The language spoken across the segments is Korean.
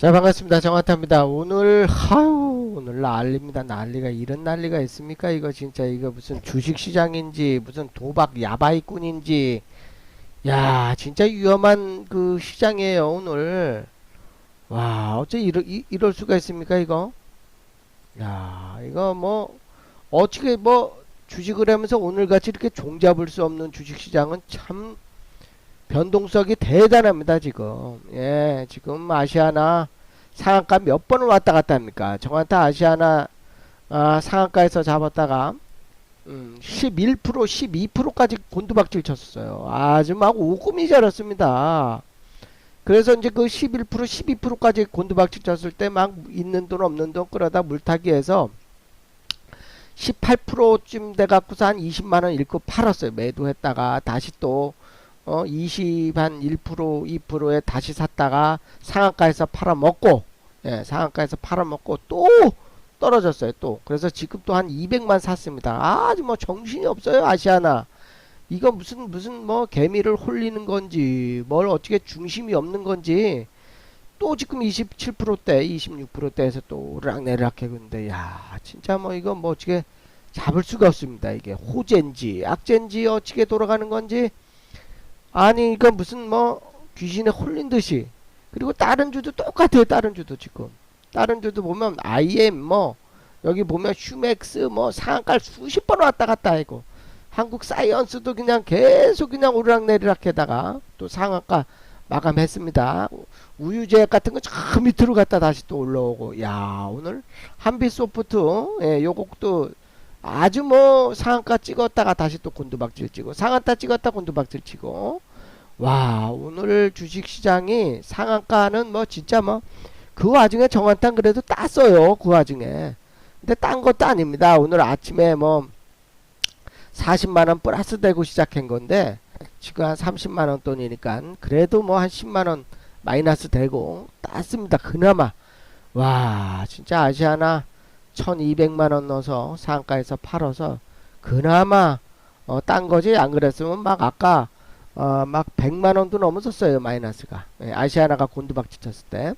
자 반갑습니다. 정화타입니다. 오늘 하유 오늘 난리입니다. 난리가 이런 난리가 있습니까? 이거 진짜 이거 무슨 주식시장인지 무슨 도박 야바이꾼인지. 야 진짜 위험한 그 시장이에요 오늘. 와 어째 이럴, 이, 이럴 수가 있습니까 이거? 야 이거 뭐 어떻게 뭐 주식을 하면서 오늘같이 이렇게 종잡을 수 없는 주식시장은 참 변동성이 대단합니다 지금. 예 지금 아시아나 상한가 몇 번을 왔다 갔다 합니까? 정한타 아시아나 아, 상한가에서 잡았다가 음, 11% 12%까지 곤두박질 쳤었어요. 아주 막 오금이 자랐습니다. 그래서 이제 그 11% 12%까지 곤두박질 쳤을 때 막 있는 돈 없는 돈 끌어다 물타기해서 18%쯤 돼 갖고서 한 20만 원 잃고 팔았어요. 매도했다가 다시 또 어, 20, 한 1%, 2%에 다시 샀다가 상한가에서 팔아먹고, 예, 상한가에서 팔아먹고 또 떨어졌어요, 또. 그래서 지금 또 한 200만 샀습니다. 아주 뭐 정신이 없어요, 아시아나. 이거 무슨, 무슨 뭐 개미를 홀리는 건지, 뭘 어떻게 중심이 없는 건지, 또 지금 27%대, 26%대에서 또 오르락내리락 해근데, 야, 진짜 뭐 이거 뭐 어떻게 잡을 수가 없습니다. 이게 호재인지, 악재인지 어떻게 돌아가는 건지, 아니 이거 무슨 뭐 귀신에 홀린 듯이. 그리고 다른 주도 똑같아요 다른 주도 지금. 다른 주도 보면 IM 뭐 여기 보면 슈맥스 뭐 상한가 수십 번 왔다 갔다 하고. 한국 사이언스도 그냥 계속 그냥 오르락내리락 해다가 또 상한가 마감했습니다. 우유제약 같은 거 저 밑으로 갔다 다시 또 올라오고. 야 오늘 한빛소프트 예 요 곡도 아주 뭐 상한가 찍었다가 다시 또 곤두박질 치고 상한가 찍었다 곤두박질 치고. 와 오늘 주식시장이 상한가는 뭐 진짜 뭐 그 와중에 정한탄 그래도 땄어요 그 와중에. 근데 딴 것도 아닙니다. 오늘 아침에 뭐 40만원 플러스 되고 시작한 건데 지금 한 30만원 돈이니까 그래도 뭐 한 10만원 마이너스 되고 땄습니다. 그나마. 와 진짜 아시아나 1200만 원 넣어서 상가에서 팔아서 그나마 어, 딴 거지? 안 그랬으면 막 아까 어, 막 100만 원도 넘었었어요 마이너스가. 예, 아시아나가 곤두박질 쳤을 때.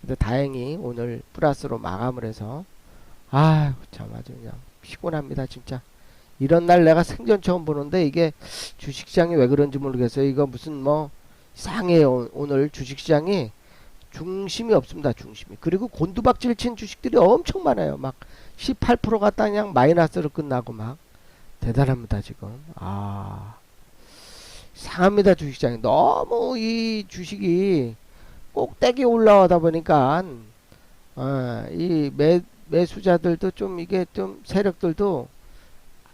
근데 다행히 오늘 플러스로 마감을 해서 아유 참 아주 그냥 피곤합니다 진짜. 이런 날 내가 생전 처음 보는데 이게 주식시장이 왜 그런지 모르겠어요. 이거 무슨 뭐 이상해요. 오늘 주식시장이 중심이 없습니다. 중심이. 그리고 곤두박질 친 주식들이 엄청 많아요. 막 18%가 딱 그냥 마이너스로 끝나고 막 대단합니다. 지금. 아 상합니다. 주식장이 너무 이 주식이 꼭대기 올라오다 보니까 어, 이 매 매수자들도 좀 이게 좀 세력들도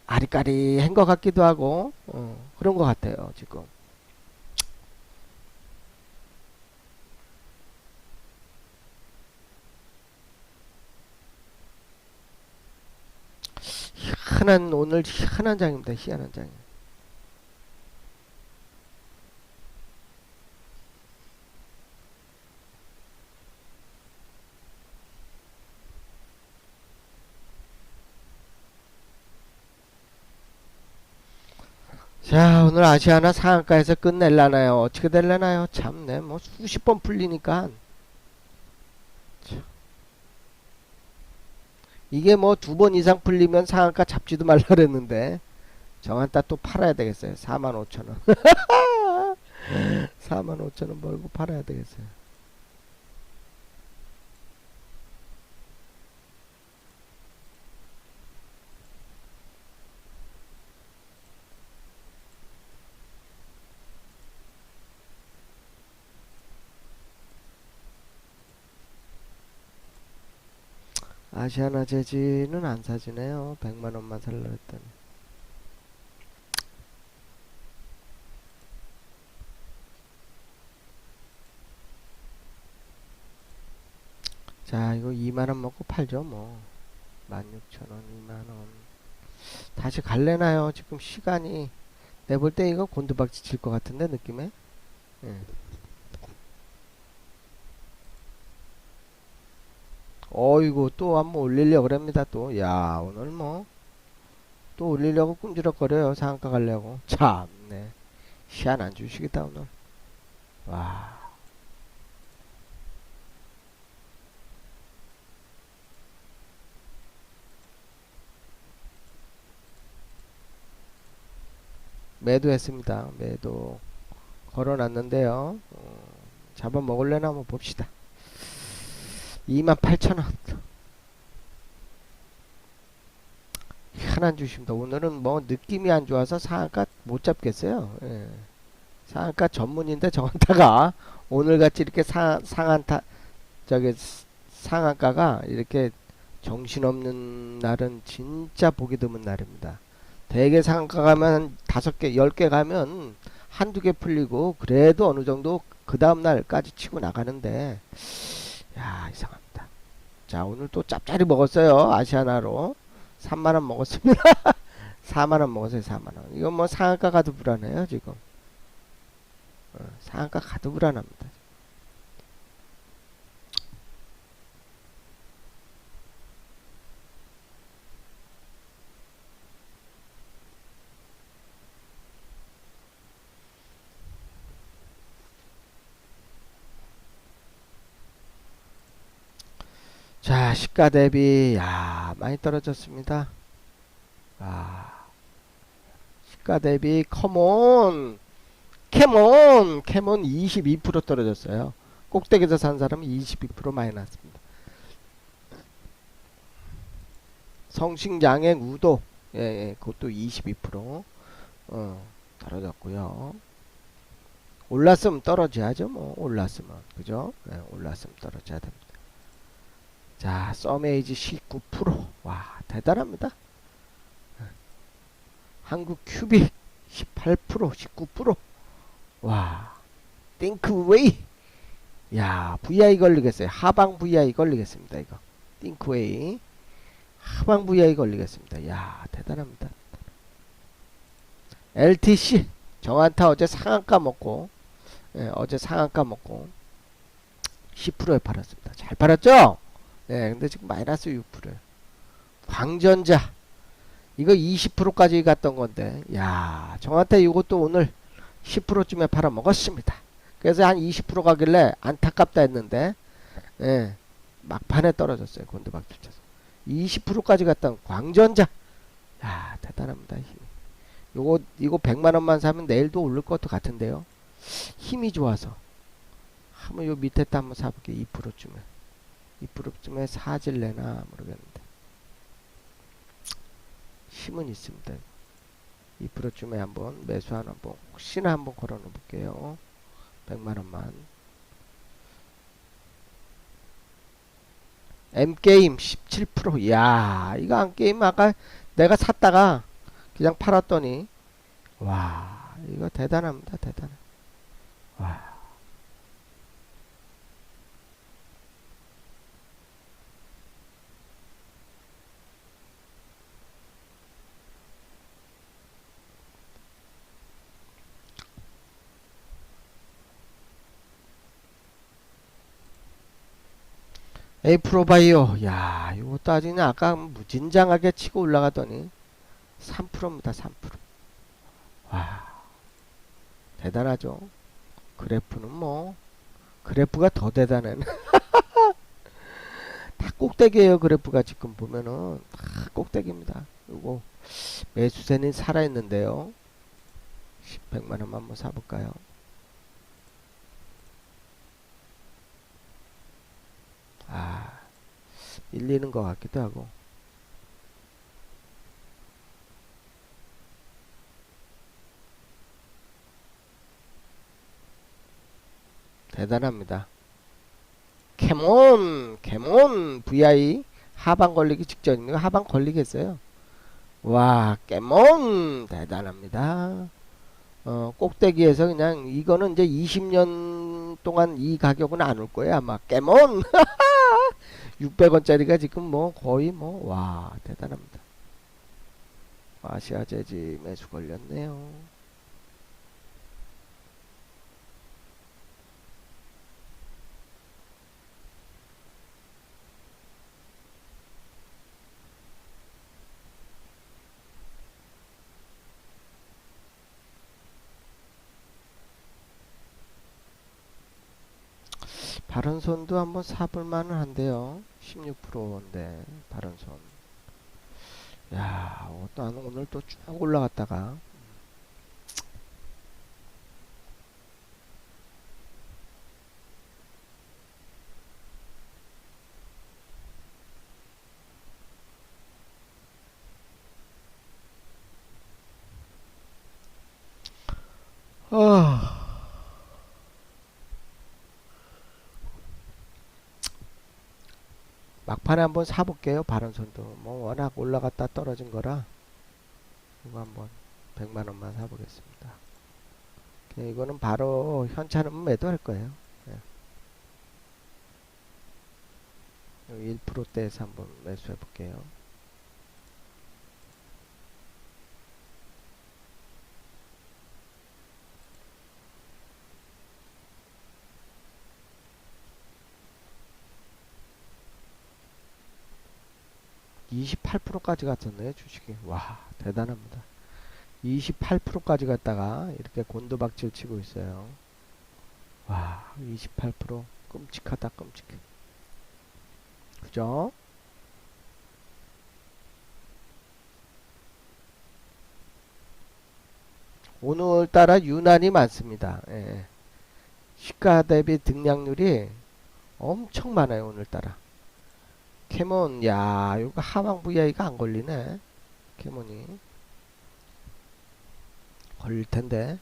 아리까리한 것 같기도 하고 어, 그런 것 같아요. 지금. 희한한 오늘 희한한 장입니다. 희한한 장. 자 오늘 아시아나 상한가에서 끝낼라나요? 어떻게 될라나요? 참네 뭐 수십 번 풀리니까 이게 뭐 두 번 이상 풀리면 상한가 잡지도 말라 그랬는데 정한따 또 팔아야 되겠어요. 4만 5천 원. 4만 5천 원 벌고 팔아야 되겠어요. 아시아나 재지는 안 사지네요. 100만 원만 살라 했더니. 자, 이거 2만 원 먹고 팔죠, 뭐. 16,000원, 2만 원. 다시 갈래나요? 지금 시간이 내 볼 때 이거 곤두박질 칠 것 같은데 느낌에. 예. 어이구 또 한번 올리려고 그럽니다 또 야 오늘 뭐 또 올리려고 꿈지럭거려요 상한가 가려고. 참네. 시안 안 주시겠다 오늘. 와. 매도했습니다. 매도. 걸어놨는데요. 어, 잡아먹을래나 한번 봅시다. 28,000원. 희한한 주식입니다. 오늘은 뭐 느낌이 안 좋아서 상한가 못 잡겠어요. 예. 상한가 전문인데 저한테가 오늘같이 이렇게 상, 상한타 저기 스- 상한가가 이렇게 정신없는 날은 진짜 보기 드문 날입니다. 대개 상한가 가면 한 다섯 개, 열 개 가면 한두 개 풀리고 그래도 어느 정도 그 다음 날까지 치고 나가는데 야 이상합니다. 자 오늘 또 짭짤이 먹었어요 아시아나로 3만 원 먹었습니다. 4만 원 먹었어요 4만 원. 이건 뭐 상한가 가도 불안해요 지금. 어, 상한가 가도 불안합니다. 자, 시가 대비, 야, 많이 떨어졌습니다. 아, 시가 대비, 컴온! 캐몬! 캐몬 22% 떨어졌어요. 꼭대기에서 산 사람은 22% 마이너스입니다. 성식양행 우도, 예, 예, 그것도 22%, 어, 떨어졌고요. 올랐으면 떨어져야죠, 뭐, 올랐으면. 그죠? 예, 올랐으면 떨어져야 됩니다. 자, 썸에이지 19%. 와, 대단합니다. 한국 큐빅 18%, 19%. 와, 띵크웨이. 야, VI 걸리겠어요. 하방 VI 걸리겠습니다, 이거. 띵크웨이. 하방 VI 걸리겠습니다. 야, 대단합니다. LTC. 정한타 어제 상한가 먹고, 예, 어제 상한가 먹고, 10%에 팔았습니다. 잘 팔았죠? 네, 근데 지금 마이너스 6%예요. 광전자 이거 20%까지 갔던 건데, 야, 정한테 이것도 오늘 10%쯤에 팔아 먹었습니다. 그래서 한 20% 가길래 안타깝다 했는데, 예, 막판에 떨어졌어요. 곤두박질 쳐서. 20%까지 갔던 광전자, 야, 대단합니다. 힘. 요거 이거 100만 원만 사면 내일도 오를 것도 같은데요. 힘이 좋아서 한번 요 밑에 또 한번 사볼게요. 2%쯤에. 2%쯤에 사질래나 모르겠는데 힘은 있습니다. 2%쯤에 한번 매수 하나 한번 혹시나 한번 걸어 놓을게요. 100만 원만. M게임 17%. 야, 이거 안게임 아까 내가 샀다가 그냥 팔았더니 와, 이거 대단합니다. 대단해. 와. 에이 프로바이오. 야 이거 따지니 아까 무진장하게 치고 올라가더니 3%입니다 3%와 대단하죠? 그래프는 뭐 그래프가 더 대단해 다 꼭대기에요 그래프가 지금 보면은. 다 꼭대기입니다. 요거 매수세는 살아있는데요. 100만원만 한번 사볼까요 밀리는 것 같기도 하고. 대단합니다. 캐몬, 캐몬, VI 하방 걸리기 직전이네요. 하방 걸리겠어요. 와, 깨몬 대단합니다. 어, 꼭대기에서 그냥 이거는 이제 20년 동안 이 가격은 안 올 거예요. 아마 깨몬 600원짜리가 지금 뭐 거의 뭐 와 대단합니다. 아시아 재지 매수 걸렸네요. 바른 손도 한번 사볼 만은 한데요. 16%인데 바른 손. 야, 또 오늘 또 쭉 올라갔다가 아. 막판에 한번 사볼게요. 바른손도. 뭐 워낙 올라갔다 떨어진 거라 이거 한번 100만 원만 사보겠습니다. 그냥 이거는 바로 현찰은 매도할 거예요. 예. 여기 1%대에서 한번 매수해 볼게요. 이십팔 프로까지 갔었네요 주식이 와 대단합니다 28%까지 갔다가 이렇게 곤두박질 치고 있어요 와 28% 끔찍하다 끔찍해 그죠? 오늘따라 유난히 많습니다. 예. 시가 대비 등락률이 엄청 많아요. 오늘따라. 캐몬, 야, 이거 하방 VI가 안 걸리네. 캐몬이. 걸릴 텐데.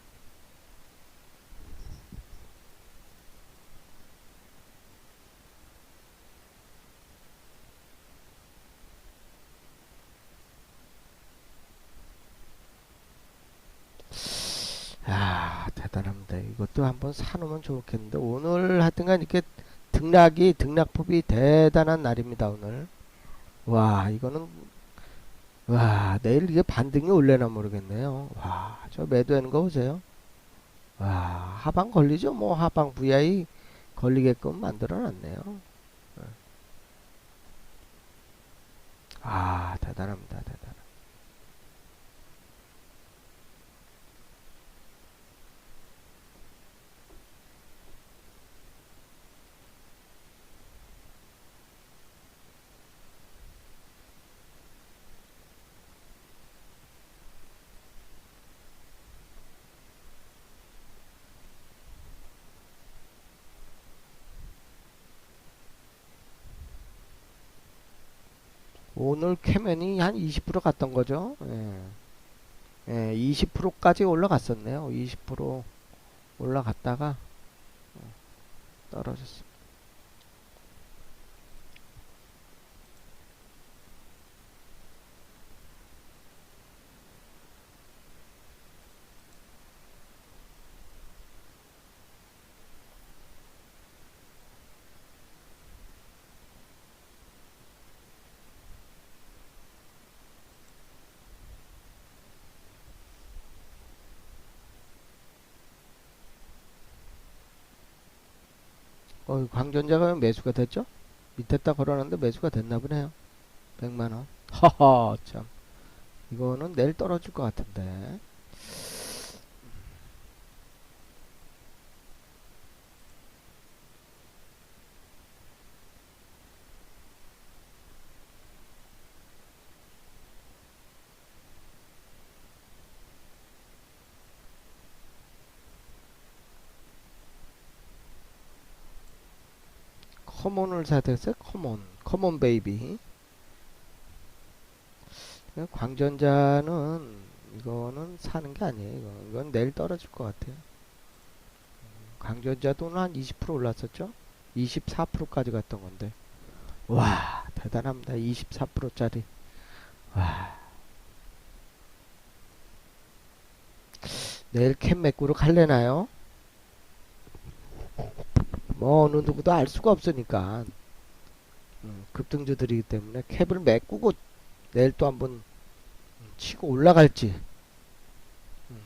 야 대단합니다. 이것도 한번 사놓으면 좋겠는데 오늘 하여튼간 이렇게 등락이 등락폭이 대단한 날입니다. 오늘 와 이거는 와 내일 이게 반등이 올래나 모르겠네요. 와 저 매도하는 거 보세요. 와 하방 걸리죠? 뭐 하방 VI 걸리게끔 만들어 놨네요. 아 대단합니다. 대단. 오늘 캐면이 한 20% 갔던 거죠. 예. 예, 20%까지 올라갔었네요. 20% 올라갔다가 어, 떨어졌습니다. 어, 광전자가 매수가 됐죠? 밑에다 걸어놨는데 매수가 됐나 보네요. 100만원. 허허, 참. 이거는 내일 떨어질 것 같은데. 커먼을 사야 되겠어요? 커먼. 커먼 베이비. 광전자는 이거는 사는 게 아니에요. 이거. 이건 내일 떨어질 것 같아요. 광전자도 한 20% 올랐었죠? 24%까지 갔던 건데. 와, 대단합니다. 24%짜리. 와. 내일 캔 맥구로 갈래나요? 뭐 어느 누구도 알 수가 없으니까 음, 급등주들이기 때문에 캡을 메꾸고 내일 또 한번 치고 올라갈지 음.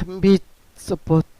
한빛 서포트